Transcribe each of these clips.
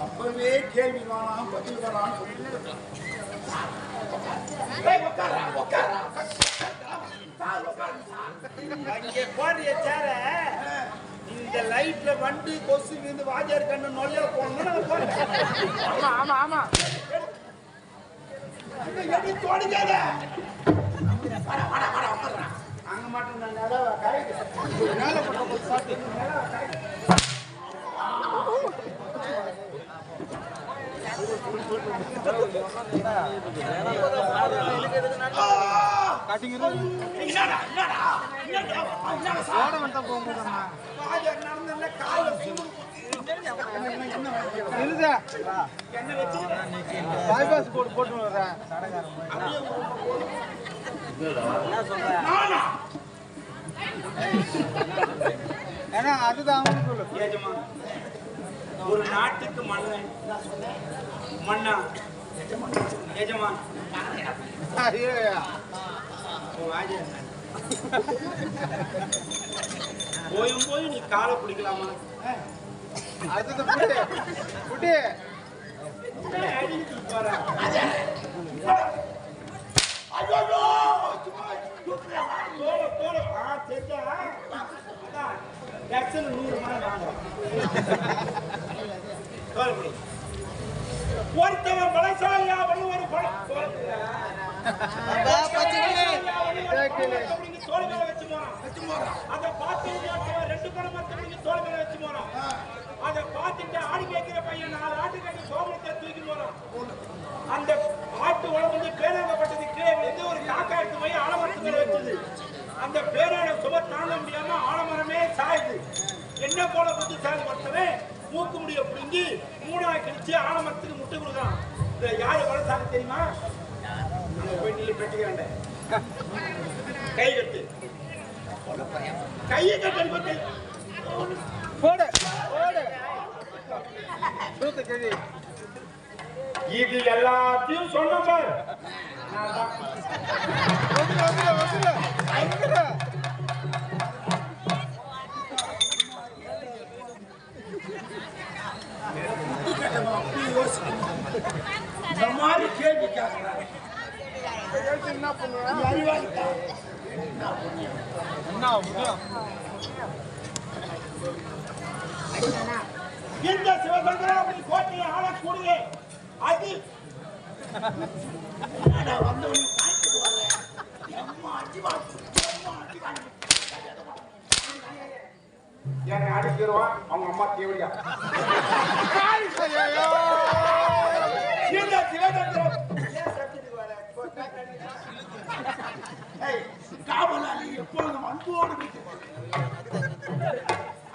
அப்பவே கேள்வி வேணாம் பதில் வேணாம் அங்கே சேர இந்த லைட்ல வண்டு கொசு வீந்து வாஜர் கண்ணு நொல்ல போடணும் ஆமா ஆமா ஆமா எப்படி அங்க மட்டும் நான் மேல சாட்டு நிலவ கரைக்கு என்னடா, என்னடா, என்னடா, என்னடா சார்? வாஜர் நடந்ததுல கால சுடு இருதா என்ன வச்சு பைபாஸ் போட்டு போட்டு வர்றேன் ஏன்னா அதுதான் அவனுக்கு ஒரு நாட்டுக்கு மன்னன் மன்னா. போயும் போய் நீ காலை பிடிக்கலாமா? அடுத்தது புட்டி புட்டி. நூறு மணி வாங்க ஒருத்தவன் பலசாலியா ஒண்ணு ஒரு தோல் மேல வச்சு போறான். அதை பார்த்து ரெண்டு படம் மத்தவங்க தோல் மேல வச்சு போறான். அதை பார்த்துட்டு ஆடி கேட்கிற பையன் நாலு ஆட்டு கட்டி சோமத்தை தூக்கி போறான். அந்த ஆட்டு உடம்பு பேராகப்பட்டது கீழே விழுந்து ஒரு காக்கா எடுத்து போய் ஆலமரத்து மேல வச்சது. அந்த பேரோட சும தாங்க முடியாம ஆலமரமே சாயுது. என்ன போல புத்திசாலி ஒருத்தவன் மூக்கு முடிய புடுங்கி மூணா கிழிச்சு ஆலமரத்துக்கு முட்டை கொடுக்குறான் இந்த யாரு வளர்த்தாங்க தெரியுமா? அங்க போய் நில்லு பெட்டிக்கிறாண்ட கை கட்டு. கையை கட்டு பத்தி போடு போடு. இது எல்லாத்தையும் சொன்ன பாரு. வந்துடு வந்துடு வந்துடு இந்த மாதிரி கேள்வி கேட்கிறாரு. என்ன இந்த கோட்டையை ஆளக்கூடிய அது வந்தவனே. என்னை அடிச்சிருவான் அவங்க அம்மா தேவையா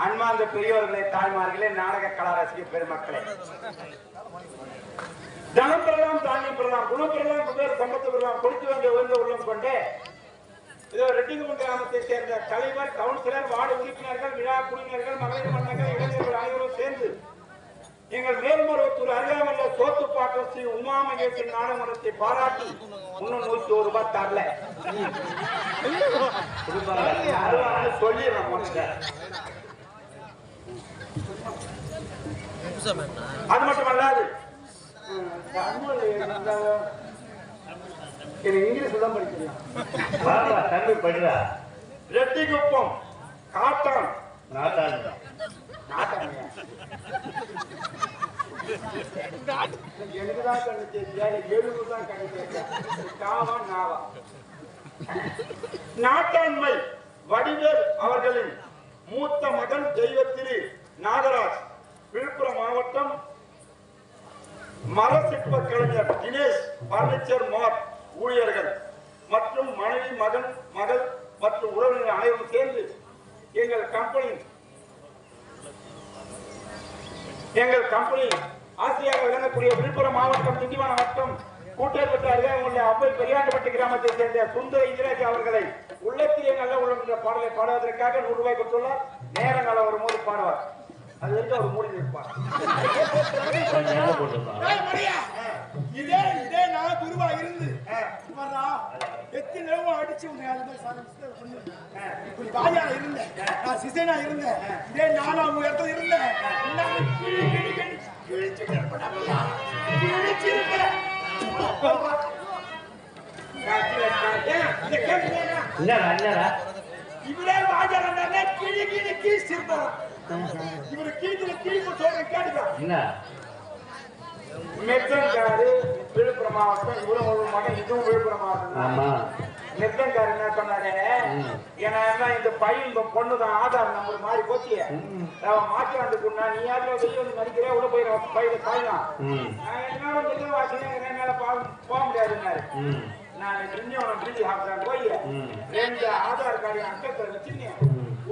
அன்பார்ந்த பெரியோர்களே தாய்மார்களே நாடக கலா ரசிக பெருமக்களே. தனம் பெறலாம் தானியம் பெறலாம் குணம் பெறலாம் குபேர சம்பத்து பெறலாம் கொடுத்து வந்த உயர்ந்த உள்ளம் கொண்டே இதோ ரெட்டிங்குமன் கிராமத்தை சேர்ந்த தலைவர் கவுன்சிலர் வார்டு உறுப்பினர்கள் விழா குழுவினர்கள் மகளிர் மன்னர்கள் இளைஞர்கள் எங்கள் மேல்மருவத்தூர் அருகாமல்ல சோத்துப்பாக்கம் ஸ்ரீ உமா மகேஸ்வரன் நாடகமன்றத்தை பாராட்டி இன்னும் நூத்தி ஒரு ரூபாய் தரல. சொல்லிடுறேன். அது மட்டும் அல்லாது தமிழ் இங்கிலீஷ் தான் படிக்கிறேன் பாப்பா தம்பி படுறா ரெட்டிக்குப்பம் காட்டான். நாட்டாளு நாட்டாமையா எனக்கு தான் கண்ணு தான் கண்ணு காவா நாவா நாட்டாண்மை வடிவேல் அவர்களின் மூத்த மகன் தெய்வத்திரு நாகராஜ். விழுப்புரம் மாவட்டம் மர சிற்ப கலைஞர் தினேஷ் பர்னிச்சர் மார்ட் ஊழியர்கள் மற்றும் மனைவி மகன் மகள் மற்றும் உறவினர் அனைவரும் சேர்ந்து எங்கள் கம்பெனி எங்கள் கம்பெனி ஆசிரியாக விளங்கக்கூடிய விழுப்புரம் மாவட்டம் திண்டிவனம் வட்டம் கூட்டேற்பட்டு அருகே உள்ள அவ்வை பெரியாண்டப்பட்டி கிராமத்தை சேர்ந்த சுந்தர இந்திராஜி அவர்களை உள்ளத்திலே நல்ல உள்ளம் என்ற பாடலை பாடுவதற்காக நூறு ரூபாய் கொடுத்துள்ளார். நேரங்கால ஒரு மூடி பாடுவார். அது வரைக்கும் ஒரு மூடி நிற்பார். இதே இதே நான் குருவா இருந்து. வர்றா. எத்தனை எத்தனையோ அடிச்சு உன்னை அது மாதிரி சாதிச்சு இப்படி வாயா இருந்தேன். நான் சிசேனா இருந்தேன். இதே நாலாம் இடத்துல இருந்தேன். என்னடா என்னடா? இவரே வாஜாரா கிழி கிழி சொல்றேன் கேட்டுக்கா என்ன மெத்தன்காரு விழுப்புரம் மாவட்டம் இவரும் ஒரு மகன் இதுவும் விழுப்புரம் மாவட்டம் நெத்தங்காரு என்ன சொன்னாரு. ஏன்னா இந்த பையன் இந்த பொண்ணு தான் ஆதார் நம்பர் மாறி போச்சு. அவன் மாற்றியாண்டுக்குன்னா நீ யாரும் வெளியே வந்து மதிக்கிறே பையன் நான் என்னால போக முடியாதுன்னாரு. நான் தெரிஞ்சவன பிரிஞ்சு ஹாப்தான் போய். ரெண்டு ஆதார் கார்டு அக்கத்தை வச்சுன்னு.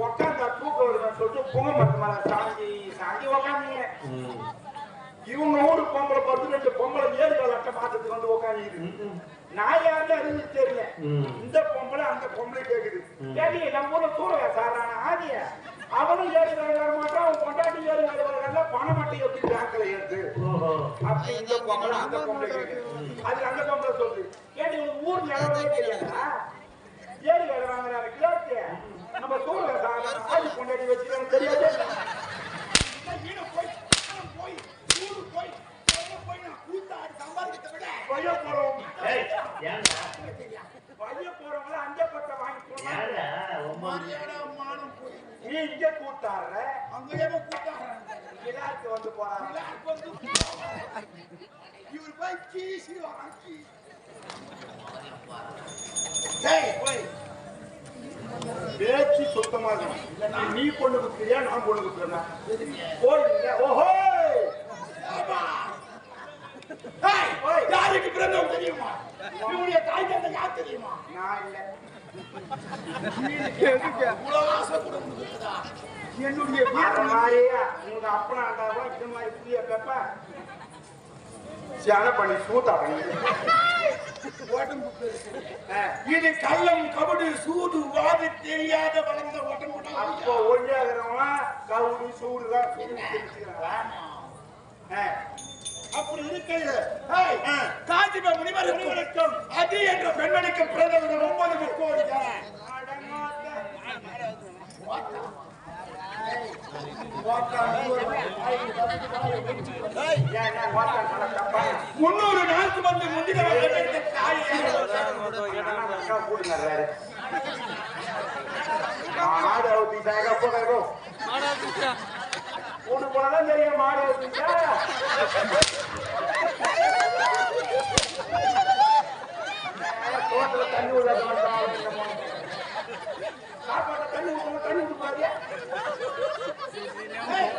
உட்காந்தா தூக்க வருதுன்னு சொல்லிட்டு மேல சாஞ்சி சாஞ்சி உட்காந்தீங்க இவங்க ஊரு பொம்பளை பார்த்து ரெண்டு பொம்பளை ஏழு கால அட்டை மாத்தத்துக்கு வந்து உட்காந்து நான் யாருன்னு அறிவு தெரியல. இந்த பொம்பளை அந்த பொம்பளை கேக்குது. கேடி நம்ம ஊர்ல தூரவா சாரான ஆதிய? அவனும் வேலை வர மாட்டான் அவன் கொண்டாட்டி வேலை வரல பணம் மட்டும் எப்படி பேங்க்ல ஏத்து. ஓஹோ. அப்படி இந்த பொம்பளை அந்த பொம்பளை அது அந்த பொம்பளை சொல்லுது கேடி உனக்கு ஊர் நிலவரே தெரியாதா வேலை வாங்குறாரு கேட்டு நம்ம சாரான ஆதி கொண்டாடி வச்சுக்கணும் தெரியாது ஈன போய் அவன் போய் ஊரு போய் அவன் போய் நான் கூத்தாடி சம்பாதிக்கிறத விட பைய போறோம் ஏய் ஏன்டா பைய போறவங்கள அஞ்ச பட்ட வாங்கி போனா ஏன்டா ஒன்பது மரியாதை மானம் போய் நீ இங்க கூட்டாடுற அங்கேயே கூட்டாடுறாங்க விழாக்கு வந்து போறாங்க விளையாட்டு வந்து இவர் போய் கீசி. வாங்கி டேய் போய். பேச்சு சுத்தமா நீ பொண்ணு குத்துறியா நான் பொண்ணு குத்துறேன்னா போய் ஓஹோ! என்னுடைய உங்க அப்பனா இருந்தாலும் இந்த மாதிரி புளிய பெப்ப சியான பண்ணி சூத்தா பண்ணி. உடம்பு. இது கள்ளம் கபடு சூடு வாது தெரியாத வளர்ந்த உடம்பு அப்போ ஒழியாகிறவன் கவுடு சூடு தான் அப்படி இருக்கையில காஞ்சிப முனிவருக்கும். அது என்ற பெண்மணிக்கு பிறந்தவர்கள் ஒன்பது முக்கோடி. முன்னூறு நாளுக்கு வந்து முந்தின தெரியும் மாடு தோட்டத்துல தண்ணி தண்ணி தண்ணி Hey!